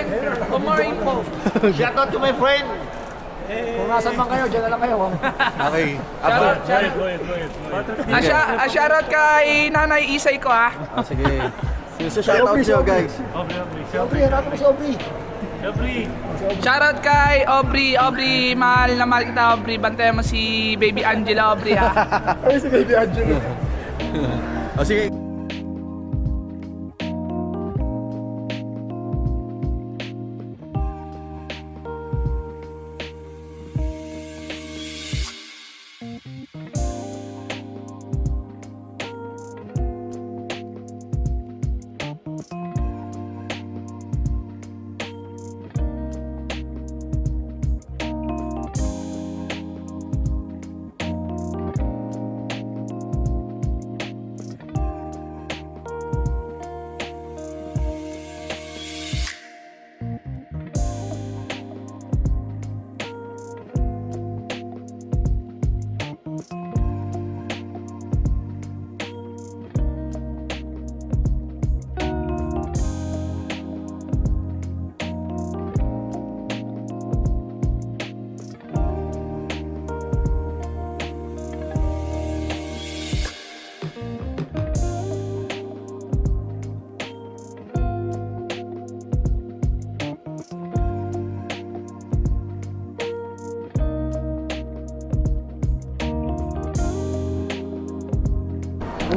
and for more info. Shout out to my friend. Kung nasan man kayo, dyan na lang kayo. oh. Okay. Shoutout, shoutout. Ah, sya- ah, kay Nanay Isay ko ah. Ah, sige. Sige, so shout out sa'yo guys. Aubrey, hanapin mo si Aubrey. Shoutout kay Aubrey. Aubrey, mahal na mahal kita Aubrey. Bantayan mo si Baby Angela Aubrey ah. Ay, si Baby Angelo. Oh, sige.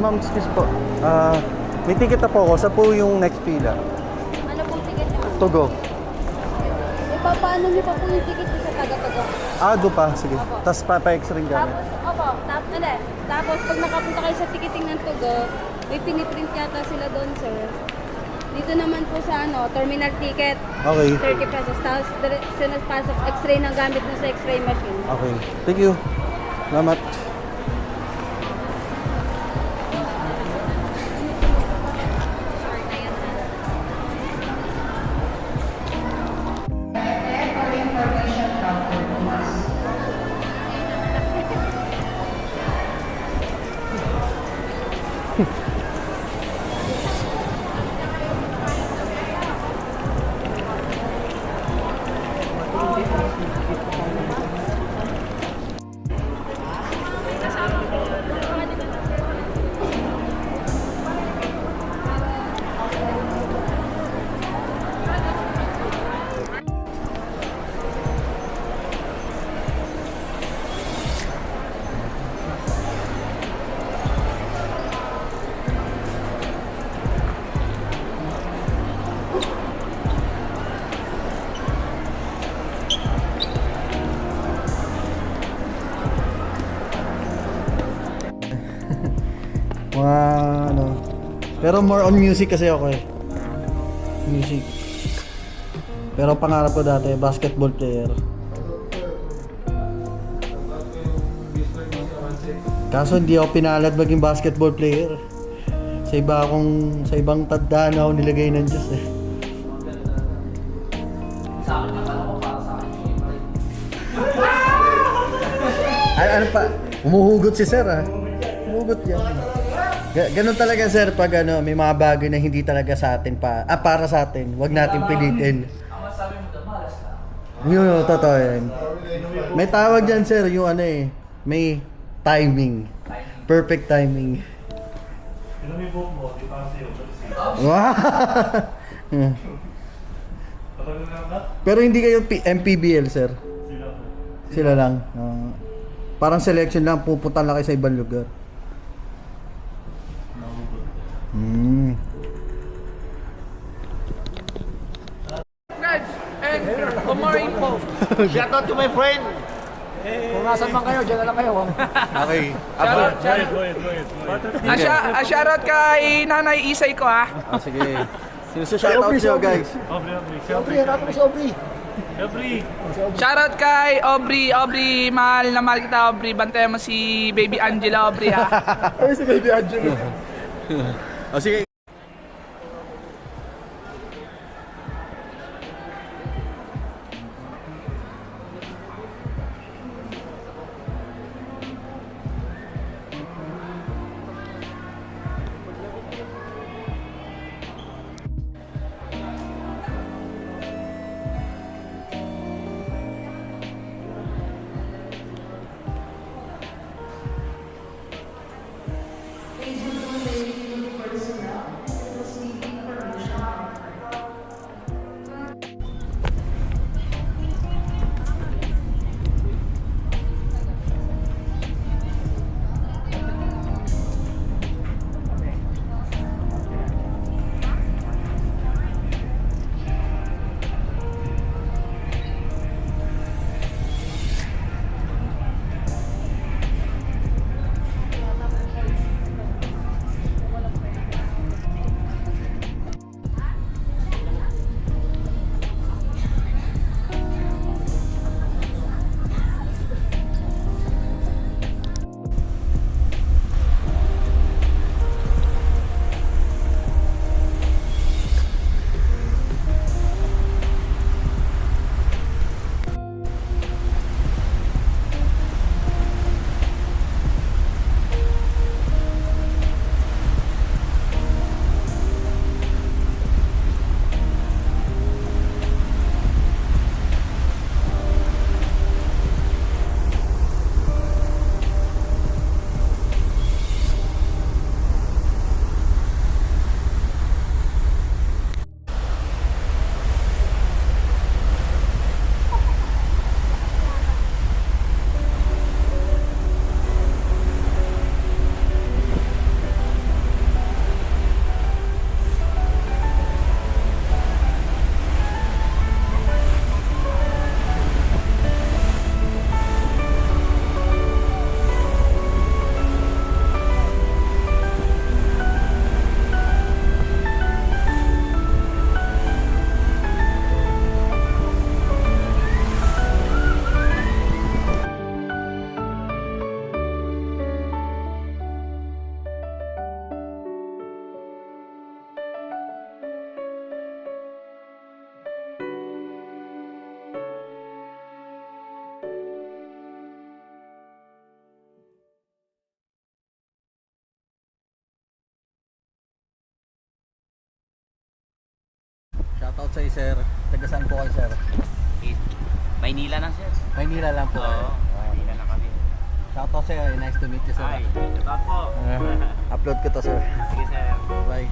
Ma'am, excuse po. Ah, may ticket na po ako. Sa po yung next pila? Ano pong ticket niyo? Togo. Ipapaano niyo pa po yung ticket niyo sa taga-taga? Ah, do pa. Sige. Tapos papa-x-ray kami. Tapos, opo, tapos, ano, tapos pag nakapunta kayo sa ticketing ng Togo, may piniprint yata sila doon, sir. Dito naman po sa ano, terminal ticket, Okay. 30 pesos. Tapos, dire- sinapasok x-ray ng gamit mo sa x-ray machine. Okay. Thank you. Salamat. Mga ano. Pero more on music kasi ako eh. Music. Pero pangarap ko dati, basketball player. Kaso hindi ako pinalad maging basketball player. Sa iba akong, sa ibang tadhana ako nilagay ng Diyos eh. Ano, ano pa? Umuhugot si sir ah. Umuhugot yan. Ga- ganun talaga sir pag ano, may mga bagay na hindi talaga sa atin pa, ah para sa atin, wag natin pilitin. Yun, yun, totoo yan. May tawag dyan sir, yung ano eh, may timing. Perfect timing. Wow! Pero hindi kayo P- MPBL sir? Sila lang. Ah, parang selection lang, pupunta lang kayo sa ibang lugar. Guys, and for more info. Shout out to my friend. Kung nasan man kayo, dyan na lang kayo. oh. Okay. Shoutout, shoutout. Ah, sya- ah, shoutout kay Nanay Isay ko ah. Ah, sige. Sige, so shout out sa'yo guys. Aubrey, hanapin mo si Aubrey. Shoutout kay Aubrey. Aubrey, mahal na mahal kita Aubrey. Bantayan mo si Baby Angela Aubrey ah. Ay, si Baby Angelo. Oh, sige. Sa'yo, sir. Taga saan po kayo, sir? Maynila lang sir. Maynila lang po. kayo. Oo, Maynila lang kami. Shout out sir. Nice to meet you, sir. Ay, shout po. Ah, upload ko to, sir. Sige sir. Bye.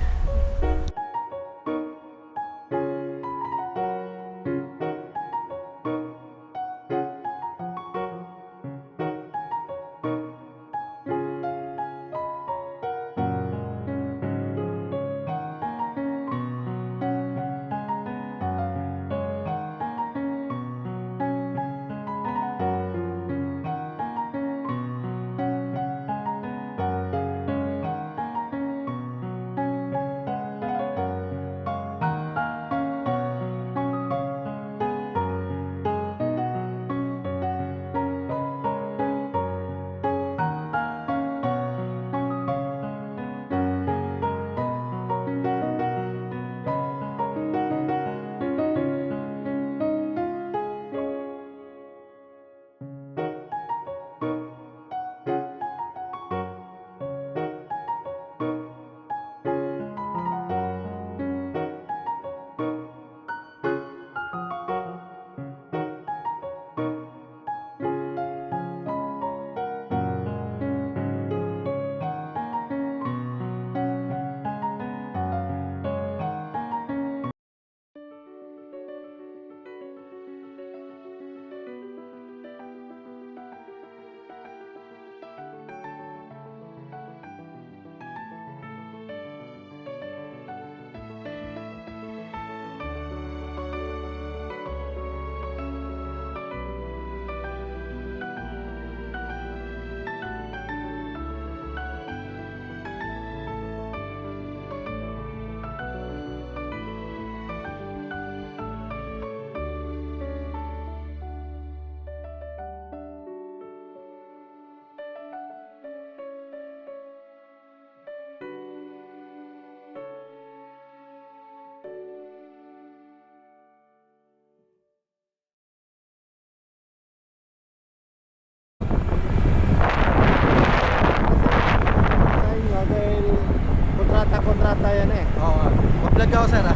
多少钱